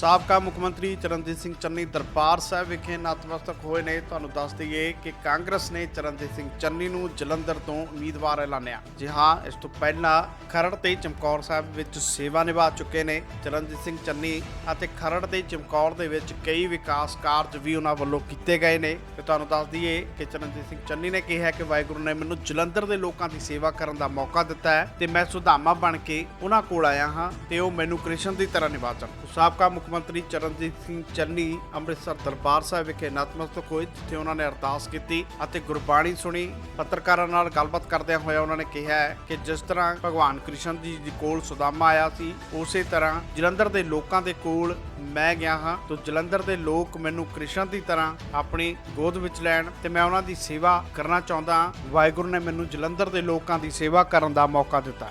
ਸਾਬਕਾ ਮੁੱਖ ਮੰਤਰੀ ਚਰਨਜੀਤ ਸਿੰਘ ਚੰਨੀ ਦਰਬਾਰ ਸਾਹਿਬ ਵਿਖੇ ਨਤਮਸਤਕ ਹੋਏ ਨੇ। ਤੁਹਾਨੂੰ ਦੱਸ ਦਈਏ ਕਿ ਕਾਂਗਰਸ ਨੇ ਚਰਨਜੀਤ ਸਿੰਘ ਚੰਨੀ ਨੂੰ ਜਲੰਧਰ ਤੋਂ ਉਮੀਦਵਾਰ ਐਲਾਨਿਆ। ਜੀ ਹਾਂ, ਇਸ ਤੋਂ ਪਹਿਲਾਂ ਖਰੜ ਤੇ ਚਮਕੌਰ ਸਾਹਿਬ ਵਿੱਚ ਸੇਵਾ ਨਿਭਾ ਚੁੱਕੇ ਨੇ। ਚਰਨਜੀਤ ਸਿੰਘ ਚੰਨੀ ਅਤੇ ਖਰੜ ਤੇ ਚਮਕੌਰ ਦੇ ਵਿੱਚ ਕਈ ਵਿਕਾਸ ਕਾਰਜ ਵੀ ਉਹਨਾਂ ਵੱਲੋਂ ਕੀਤੇ ਗਏ ਨੇ। ਤੇ ਤੁਹਾਨੂੰ ਦੱਸ ਦਈਏ ਕਿ ਚਰਨਜੀਤ ਸਿੰਘ ਚੰਨੀ ਨੇ ਕਿਹਾ ਕਿ ਵਾਹਿਗੁਰੂ ਨੇ ਮੈਨੂੰ ਜਲੰਧਰ ਦੇ ਲੋਕਾਂ ਦੀ ਸੇਵਾ ਕਰਨ ਦਾ ਮੌਕਾ ਦਿੱਤਾ ਹੈ ਤੇ ਮੈਂ ਸੁਧਾਮਾ ਬਣ ਕੇ ਉਹਨਾਂ ਕੋਲ ਆਇਆ ਹਾਂ ਤੇ ਉਹ ਮੈਨੂੰ ਕ੍ਰਿਸ਼ਨ ਦੀ ਤਰ੍ਹਾਂ ਨਿਭਾ ਨਿਭਾਚਣ ਸਾਬਕਾ ਮੁੱਖ ਮੰਤਰੀ ਚਰਨਜੀਤ ਸਿੰਘ ਚੰਨੀ ਅੰਮ੍ਰਿਤਸਰ ਦਰਬਾਰ ਸਾਹਿਬ ਵਿਖੇ ਨਤਮਸਤਕ ਹੋਏ, ਜਿੱਥੇ ਉਹਨਾਂ ਨੇ ਅਰਦਾਸ ਕੀਤੀ ਅਤੇ ਗੁਰਬਾਣੀ ਸੁਣੀ। ਪੱਤਰਕਾਰਾਂ ਨਾਲ ਗੱਲਬਾਤ ਕਰਦਿਆਂ ਹੋਇਆ ਉਹਨਾਂ ਨੇ ਕਿਹਾ ਹੈ ਕਿ ਜਿਸ ਤਰ੍ਹਾਂ ਭਗਵਾਨ ਕ੍ਰਿਸ਼ਨ ਜੀ ਦੇ ਕੋਲ ਸੁਦਾਮਾ ਆਇਆ ਸੀ, ਉਸੇ ਤਰ੍ਹਾਂ ਜਲੰਧਰ ਦੇ ਲੋਕਾਂ ਦੇ ਕੋਲ ਮੈਂ ਗਿਆ ਹਾਂ। ਤੋਂ ਜਲੰਧਰ ਦੇ ਲੋਕ ਮੈਨੂੰ ਕ੍ਰਿਸ਼ਨ ਦੀ ਤਰ੍ਹਾਂ ਆਪਣੀ ਗੋਦ ਵਿੱਚ ਲੈਣ ਤੇ ਮੈਂ ਉਹਨਾਂ ਦੀ ਸੇਵਾ ਕਰਨਾ ਚਾਹੁੰਦਾ ਹਾਂ। ਵਾਹਿਗੁਰੂ ਨੇ ਮੈਨੂੰ ਜਲੰਧਰ ਦੇ ਲੋਕਾਂ ਦੀ ਸੇਵਾ ਕਰਨ ਦਾ ਮੌਕਾ ਦਿੱਤਾ।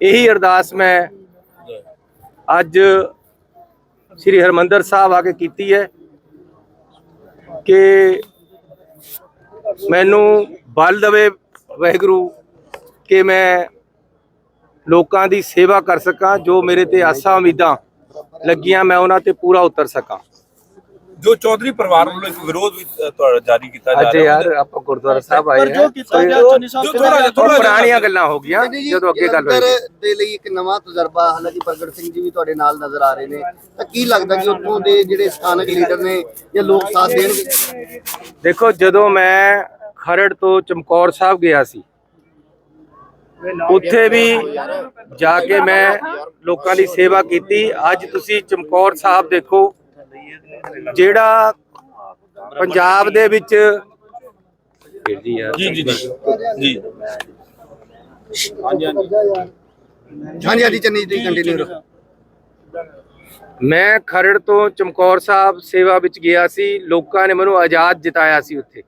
ਇਹੀ ਅਰਦਾਸ ਮੈਂ ਅੱਜ ਸ੍ਰੀ ਹਰਮੰਦਰ ਸਾਹਿਬ ਆ ਕੇ ਕੀਤੀ ਹੈ ਕਿ ਮੈਨੂੰ ਬਲ ਦਵੇ ਵਾਹਿਗੁਰੂ ਕਿ ਮੈਂ ਲੋਕਾਂ ਦੀ ਸੇਵਾ ਕਰ ਸਕਾਂ, ਜੋ ਮੇਰੇ ਤੇ ਆਸਾਂ ਉਮੀਦਾਂ ਲੱਗੀਆਂ, ਮੈਂ ਉਹਨਾਂ ਤੇ ਪੂਰਾ ਉਤਰ ਸਕਾਂ। ਜੋ ਚੌਧਰੀ ਪਰਿਵਾਰ ਵੱਲੋਂ ਇੱਕ ਵਿਰੋਧ ਵੀ ਤੁਹਾਡਾ ਜਾਰੀ ਕੀਤਾ ਜਾ ਅੱਜ ਰਿਹਾ ਯਾਰ ਆਪਾਂ ਗੁਰਦੁਆਰਾ ਸਾਹਿਬ ਆਏ ਪਰ ਜੋ ਕੀਤਾ ਗਿਆ ਚੰਨੀ ਸਾਹਿਬ ਜੋ ਥੋੜ੍ਹਾ ਜਿਹਾ ਪੁਰਾਣੀਆਂ ਗੱਲਾਂ ਹੋ ਗਈਆਂ ਜਦੋਂ ਅੱਗੇ ਗੱਲ ਹੋਈ। ਦੇ ਲਈ ਇੱਕ ਨਵਾਂ ਤਜਰਬਾ ਹਾਲਾਂਕਿ ਪ੍ਰਗਟ ਸਿੰਘ ਜੀ ਵੀ ਤੁਹਾਡੇ ਨਾਲ ਨਜ਼ਰ ਆ ਰਹੇ ਨੇ। ਤਾਂ ਕੀ ਲੱਗਦਾ ਕਿ ਉੱਥੋਂ ਦੇ ਜਿਹੜੇ ਸਥਾਨਕ ਲੀਡਰ ਨੇ ਜਾਂ ਲੋਕ ਸਾਥ ਦੇਣਗੇ? ਦੇਖੋ ਜਦੋਂ ਮੈਂ ਖਰੜ ਤੋਂ ਚਮਕੌਰ ਸਾਹਿਬ ਗਿਆ ਸੀ ਉੱਥੇ ਵੀ ਜਾ ਕੇ ਮੈਂ ਲੋਕਾਂ ਦੀ ਸੇਵਾ ਕੀਤੀ। ਅੱਜ ਤੁਸੀਂ ਚਮਕੌਰ ਸਾਹਿਬ ਦੇਖੋ ਜਿਹੜਾ ਪੰਜਾਬ ਦੇ ਵਿੱਚ ਜੀ ਜੀ ਜੀ। ਜੀ। ਜੀ ਹਾਂਜੀ। ਹਾਂਜੀ ਚੰਨੀ ਜੀ ਕੰਟੀਨਿਊ ਕਰੋ ਮੈਂ ਖਰੜ ਤੋਂ ਚਮਕੌਰ ਸਾਹਿਬ ਸੇਵਾ ਵਿੱਚ ਗਿਆ ਸੀ। ਲੋਕਾਂ ਨੇ ਮੈਨੂੰ ਆਜ਼ਾਦ ਜਿਤਾਇਆ ਸੀ ਉੱਥੇ।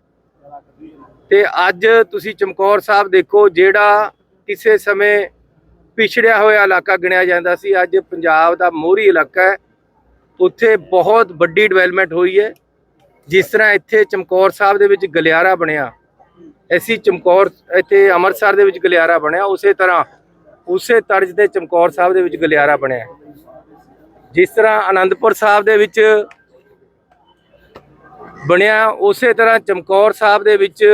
ਤੇ ਅੱਜ ਤੁਸੀਂ ਚਮਕੌਰ ਸਾਹਿਬ ਦੇਖੋ ਜਿਹੜਾ ਕਿਸੇ ਸਮੇਂ ਪਿਛੜਿਆ ਹੋਇਆ ਇਲਾਕਾ ਗਿਣਿਆ ਜਾਂਦਾ ਸੀ। ਅੱਜ ਪੰਜਾਬ ਦਾ ਮੋਹਰੀ ਇਲਾਕਾ ਹੈ। ਉੱਥੇ ਬਹੁਤ ਵੱਡੀ ਡਿਵੈਲਪਮੈਂਟ ਹੋਈ ਹੈ। ਜਿਸ ਤਰ੍ਹਾਂ ਇੱਥੇ ਚਮਕੌਰ ਸਾਹਿਬ ਦੇ ਵਿੱਚ ਗਲਿਆਰਾ ਬਣਿਆ, ਐਸੀ ਚਮਕੌਰ, ਇੱਥੇ ਅੰਮ੍ਰਿਤਸਰ ਦੇ ਵਿੱਚ ਗਲਿਆਰਾ ਬਣਿਆ, ਉਸੇ ਤਰ੍ਹਾਂ ਉਸੇ ਤਰਜ਼ ਦੇ ਚਮਕੌਰ ਸਾਹਿਬ ਦੇ ਵਿੱਚ ਗਲਿਆਰਾ ਬਣਿਆ। ਜਿਸ ਤਰ੍ਹਾਂ ਆਨੰਦਪੁਰ ਸਾਹਿਬ ਦੇ ਵਿੱਚ ਬਣਿਆ, ਉਸੇ ਤਰ੍ਹਾਂ ਚਮਕੌਰ ਸਾਹਿਬ ਦੇ ਵਿੱਚ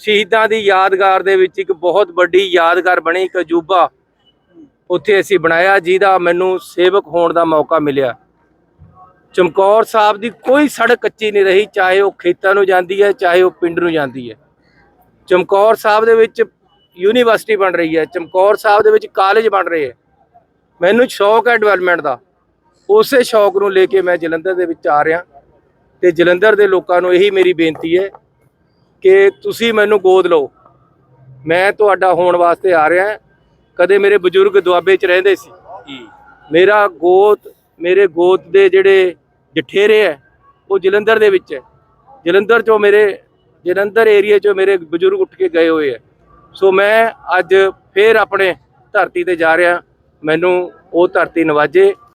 ਸ਼ਹੀਦਾਂ ਦੀ ਯਾਦਗਾਰ ਦੇ ਵਿੱਚ ਇੱਕ ਬਹੁਤ ਵੱਡੀ ਯਾਦਗਾਰ ਬਣੀ, ਇੱਕ ਅਜੂਬਾ, ਉੱਥੇ ਅਸੀਂ ਬਣਾਇਆ, ਜਿਹਦਾ ਮੈਨੂੰ ਸੇਵਕ ਹੋਣ ਦਾ ਮੌਕਾ ਮਿਲਿਆ। ਚਮਕੌਰ ਸਾਹਿਬ ਦੀ ਕੋਈ ਸੜਕ ਕੱਚੀ ਨਹੀਂ ਰਹੀ ਚਾਹੇ ਉਹ ਖੇਤਾਂ ਨੂੰ ਜਾਂਦੀ ਹੈ ਚਾਹੇ ਉਹ ਪਿੰਡ ਨੂੰ ਜਾਂਦੀ ਹੈ। ਚਮਕੌਰ ਸਾਹਿਬ ਦੇ ਵਿੱਚ ਯੂਨੀਵਰਸਿਟੀ ਬਣ ਰਹੀ ਹੈ ਚਮਕੌਰ ਸਾਹਿਬ ਦੇ ਵਿੱਚ ਕਾਲਜ ਬਣ ਰਹੇ ਹੈ। ਮੈਨੂੰ ਸ਼ੌਕ ਹੈ ਡਿਵੈਲਪਮੈਂਟ ਦਾ। ਉਸੇ ਸ਼ੌਕ ਨੂੰ ਲੈ ਕੇ ਮੈਂ ਜਲੰਧਰ ਦੇ ਵਿੱਚ ਆ ਰਿਹਾ। ਤੇ ਜਲੰਧਰ ਦੇ ਲੋਕਾਂ ਨੂੰ ਇਹੀ ਮੇਰੀ ਬੇਨਤੀ ਹੈ ਕਿ ਤੁਸੀਂ ਮੈਨੂੰ ਗੋਦ ਲਓ। ਮੈਂ ਤੁਹਾਡਾ ਹੋਣ ਵਾਸਤੇ ਆ ਰਿਹਾ ਕਦੇ ਮੇਰੇ ਬਜ਼ੁਰਗ ਦੁਆਬੇ 'ਚ ਰਹਿੰਦੇ ਸੀ। ਮੇਰਾ ਗੋਤ ਮੇਰੇ ਗੋਤ ਦੇ ਜਿਹੜੇ ਜਠੇਰੇ ਹੈ, ਉਹ ਜਲੰਧਰ ਦੇ ਵਿੱਚ ਹੈ। ਜਲੰਧਰ 'ਚੋਂ ਮੇਰੇ, ਜਲੰਧਰ ਏਰੀਆ 'ਚੋਂ ਮੇਰੇ ਬਜ਼ੁਰਗ ਉੱਠ ਕੇ ਗਏ ਹੋਏ ਹੈ। ਸੋ ਮੈਂ ਅੱਜ ਫੇਰ ਆਪਣੇ ਧਰਤੀ ਤੇ ਜਾ ਰਿਹਾ, ਮੈਨੂੰ ਉਹ ਧਰਤੀ ਨਵਾਜੇ।